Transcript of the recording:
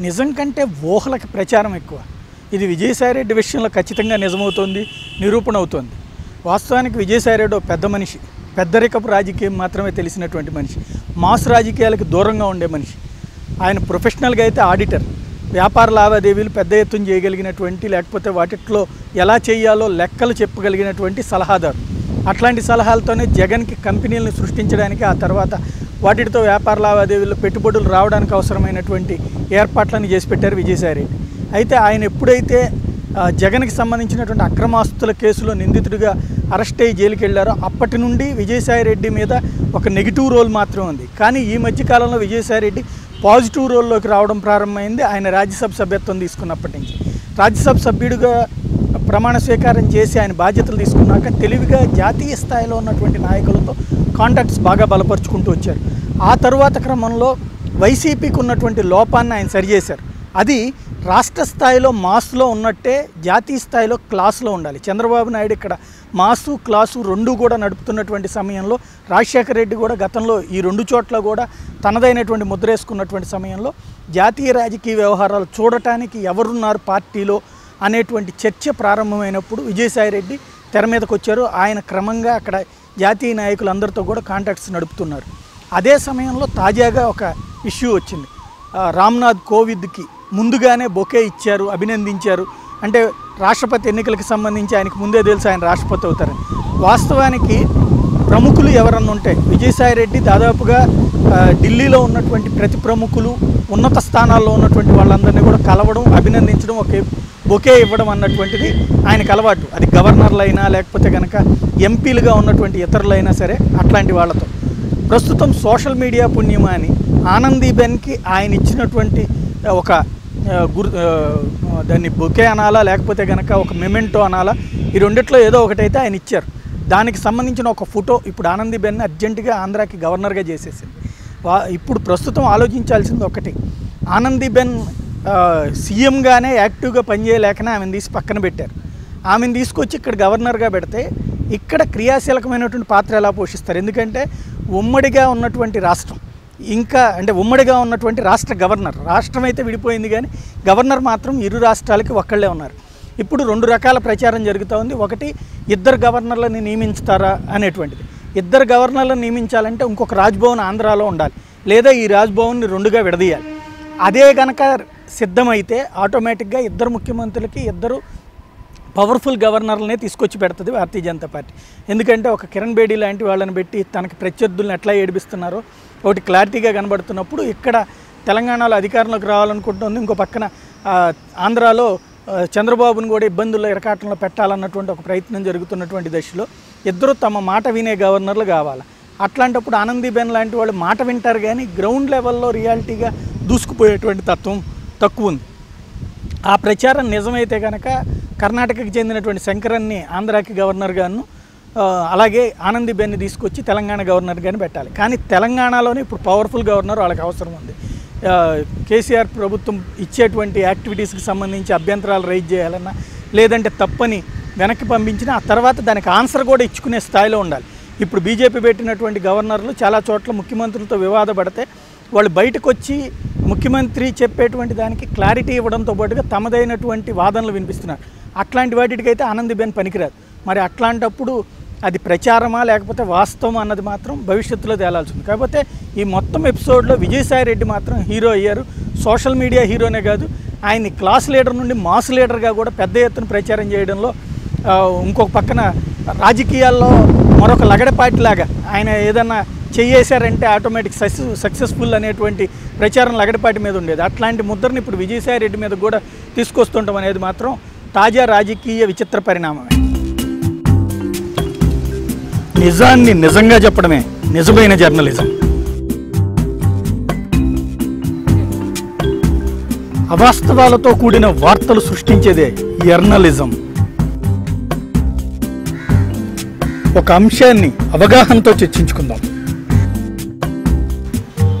నిజం కంటే ఊహలకి ప్రచారం ఎక్కువ. ఇది విజయసాయిరెడ్డి విషయంలో ఖచ్చితంగా నిజమవుతోంది నిరూపణ అవుతోంది వాస్తవానికి విజయసాయిరెడ్డి ఒక పెద్ద మనిషి. పెద్దరికపు రాజకీయం మాత్రమే తెలిసినటువంటి మనిషి. మాస్ రాజకీయాలకు దూరంగా ఉండే మనిషి. ఆయన ప్రొఫెషనల్గా అయితే ఆడిటర్. వ్యాపార లావాదేవీలు పెద్ద ఎత్తున చేయగలిగినటువంటి లేకపోతే వాటిట్లో ఎలా చేయాలో లెక్కలు చెప్పగలిగినటువంటి సలహాదారు. అట్లాంటి సలహాలతోనే జగన్కి కంపెనీలను సృష్టించడానికి ఆ తర్వాత వాటితో వ్యాపార లావాదేవీలు పెట్టుబడులు రావడానికి అవసరమైనటువంటి ఏర్పాట్లను చేసి పెట్టారు విజయసాయిరెడ్డి అయితే ఆయన ఎప్పుడైతే జగన్కి సంబంధించినటువంటి అక్రమాస్తుల కేసులో నిందితుడిగా అరెస్ట్ అయ్యి జైలుకి వెళ్ళారో అప్పటి నుండి విజయసాయిరెడ్డి మీద ఒక నెగిటివ్ రోల్ మాత్రం ఉంది. కానీ ఈ మధ్యకాలంలో విజయసాయిరెడ్డి పాజిటివ్ రోల్లోకి రావడం ప్రారంభమైంది ఆయన రాజ్యసభ సభ్యత్వం తీసుకున్నప్పటి నుంచి. రాజ్యసభ సభ్యుడిగా ప్రమాణ స్వీకారం చేసి ఆయన బాధ్యతలు తీసుకున్నాక తెలివిగా జాతీయ స్థాయిలో ఉన్నటువంటి నాయకులతో కాంటాక్ట్స్ బాగా బలపరుచుకుంటూ వచ్చారు. ఆ తరువాత క్రమంలో వైసీపీకి ఉన్నటువంటి లోపాన్ని ఆయన సరిచేశారు అది రాష్ట్ర స్థాయిలో మాస్లో ఉన్నట్టే జాతీయ స్థాయిలో క్లాస్లో ఉండాలి. చంద్రబాబు నాయుడు ఇక్కడ మాసు క్లాసు రెండు కూడా నడుపుతున్నటువంటి సమయంలో రాజశేఖర రెడ్డి కూడా గతంలో ఈ రెండు చోట్ల కూడా తనదైనటువంటి ముద్రేసుకున్నటువంటి సమయంలో జాతీయ రాజకీయ వ్యవహారాలు చూడటానికి ఎవరున్నారు పార్టీలో అనేటువంటి చర్చ ప్రారంభమైనప్పుడు విజయసాయిరెడ్డి తెర మీదకు వచ్చారు. ఆయన క్రమంగా అక్కడ జాతీయ నాయకులందరితో కూడా కాంటాక్ట్స్ నడుపుతున్నారు. అదే సమయంలో తాజాగా ఒక ఇష్యూ వచ్చింది. రామ్నాథ్ కోవింద్కి ముందుగానే బొకే ఇచ్చారు అభినందించారు. అంటే రాష్ట్రపతి ఎన్నికలకు సంబంధించి ఆయనకు ముందే తెలుసు ఆయన రాష్ట్రపతి అవుతారని. వాస్తవానికి ప్రముఖులు ఎవరన్నా ఉంటే విజయసాయిరెడ్డి దాదాపుగా ఢిల్లీలో ఉన్నటువంటి ప్రతి ప్రముఖులు ఉన్నత స్థానాల్లో ఉన్నటువంటి వాళ్ళందరినీ కూడా కలవడం అభినందించడం ఒక బొకే ఇవ్వడం అన్నటువంటిది ఆయనకు అలవాటు. అది గవర్నర్లైనా లేకపోతే కనుక ఎంపీలుగా ఉన్నటువంటి ఇతరులైనా సరే అట్లాంటి వాళ్ళతో. ప్రస్తుతం సోషల్ మీడియా పుణ్యమా అని ఆనందీబెన్కి ఆయన ఇచ్చినటువంటి ఒక గుర్ దాన్ని బొకే అనాలా లేకపోతే కనుక ఒక మెమెంటో అనాలా ఈ రెండిట్లో ఏదో ఒకటైతే ఆయన ఇచ్చారు. దానికి సంబంధించిన ఒక ఫోటో ఇప్పుడు ఆనందీబెన్ అర్జెంటుగా ఆంధ్రాకి గవర్నర్గా చేసేసింది. వా ఇప్పుడు ప్రస్తుతం ఆలోచించాల్సింది ఒకటి. ఆనందీబెన్ సీఎంగానే యాక్టివ్గా పనిచేయలేకనే ఆమెను తీసి పక్కన పెట్టారు. ఆమెను తీసుకొచ్చి ఇక్కడ గవర్నర్గా పెడితే ఇక్కడ క్రియాశీలకమైనటువంటి పాత్ర ఎలా పోషిస్తారు? ఎందుకంటే ఉమ్మడిగా ఉన్నటువంటి రాష్ట్రం ఇంకా అంటే ఉమ్మడిగా ఉన్నటువంటి రాష్ట్ర గవర్నర్ రాష్ట్రం అయితే విడిపోయింది కానీ గవర్నర్ మాత్రం ఇరు రాష్ట్రాలకి ఒక్కళ్ళే ఉన్నారు. ఇప్పుడు రెండు రకాల ప్రచారం జరుగుతూ ఉంది. ఒకటి ఇద్దరు గవర్నర్లని నియమించుతారా అనేటువంటిది. ఇద్దరు గవర్నర్లను నియమించాలంటే ఇంకొక రాజ్భవన్ ఆంధ్రాలో ఉండాలి. లేదా ఈ రాజ్భవన్ని రెండుగా విడదీయాలి. అదే కనుక సిద్ధమైతే ఆటోమేటిక్గా ఇద్దరు ముఖ్యమంత్రులకి ఇద్దరు పవర్ఫుల్ గవర్నర్లనే తీసుకొచ్చి పెడుతుంది భారతీయ జనతా పార్టీ. ఎందుకంటే ఒక కిరణ్ బేడీ లాంటి వాళ్ళని పెట్టి తనకి ప్రత్యర్థులను ఎట్లా ఏడిపిస్తున్నారో ఒకటి క్లారిటీగా కనబడుతున్నప్పుడు ఇక్కడ తెలంగాణలో అధికారంలోకి రావాలనుకుంటుంది. ఇంకో పక్కన ఆంధ్రాలో చంద్రబాబును కూడా ఇబ్బందుల్లో ఇరకాటంలో పెట్టాలన్నటువంటి ఒక ప్రయత్నం జరుగుతున్నటువంటి దశలో ఇద్దరు తమ మాట వినే గవర్నర్లు కావాలి. అట్లాంటప్పుడు ఆనందీబెన్ లాంటి వాళ్ళు మాట వింటారు కానీ గ్రౌండ్ లెవెల్లో రియాలిటీగా దూసుకుపోయేటువంటి తత్వం తక్కువ ఉంది ఆ ప్రచారం నిజమైతే కనుక కర్ణాటకకి చెందినటువంటి శంకరన్ని ఆంధ్రాకి గవర్నర్గాను ఆ, అలాగే ఆనందీబెన్ని తీసుకొచ్చి తెలంగాణ గవర్నర్ గవర్నర్గాని పెట్టాలి. కానీ తెలంగాణలోనే ఇప్పుడు పవర్ఫుల్ గవర్నర్ వాళ్ళకి అవసరం ఉంది. కేసీఆర్ ప్రభుత్వం ఇచ్చేటువంటి యాక్టివిటీస్కి సంబంధించి అభ్యంతరాలు రైజ్ చేయాలన్నా లేదంటే తప్పని వెనక్కి పంపించినా ఆ తర్వాత దానికి ఆన్సర్ కూడా ఇచ్చుకునే స్థాయిలో ఉండాలి. ఇప్పుడు బీజేపీ పెట్టినటువంటి గవర్నర్లు చాలా చోట్ల ముఖ్యమంత్రులతో వివాదపడితే వాళ్ళు బయటకు వచ్చి ముఖ్యమంత్రి చెప్పేటువంటి దానికి క్లారిటీ ఇవ్వడంతో పాటుగా తమదైనటువంటి వాదనలు వినిపిస్తున్నారు. అట్లాంటి వాటికైతే ఆనందిబెన్ పనికిరాదు. మరి అట్లాంటప్పుడు అది ప్రచారమా లేకపోతే వాస్తవం అన్నది మాత్రం భవిష్యత్తులో తేలాల్సింది కాకపోతే ఈ మొత్తం ఎపిసోడ్లో విజయసాయి రెడ్డి మాత్రం హీరో అయ్యారు. సోషల్ మీడియా హీరోనే కాదు. ఆయన్ని క్లాస్ లీడర్ నుండి మాస్ లీడర్గా కూడా పెద్ద ఎత్తున ప్రచారం చేయడంలో ఇంకొక పక్కన రాజకీయాల్లో మరొక లగడపాటిలాగా ఆయన ఏదన్నా చేయేశారంటే ఆటోమేటిక్ సక్సెస్ఫుల్ అనేటువంటి ప్రచారం లగడపాటి మీద ఉండేది. అట్లాంటి ముద్రని ఇప్పుడు విజయసాయి రెడ్డి మీద కూడా తీసుకొస్తుంటాం అనేది మాత్రం తాజా రాజకీయ విచిత్ర పరిణామమే. నిజాన్ని నిజంగా చెప్పడమే నిజమైన జర్నలిజం అవాస్తవాలతో కూడిన వార్తలు సృష్టించేదే జర్నలిజం ఒక అంశాన్ని అవగాహనతో చర్చించుకుందాం.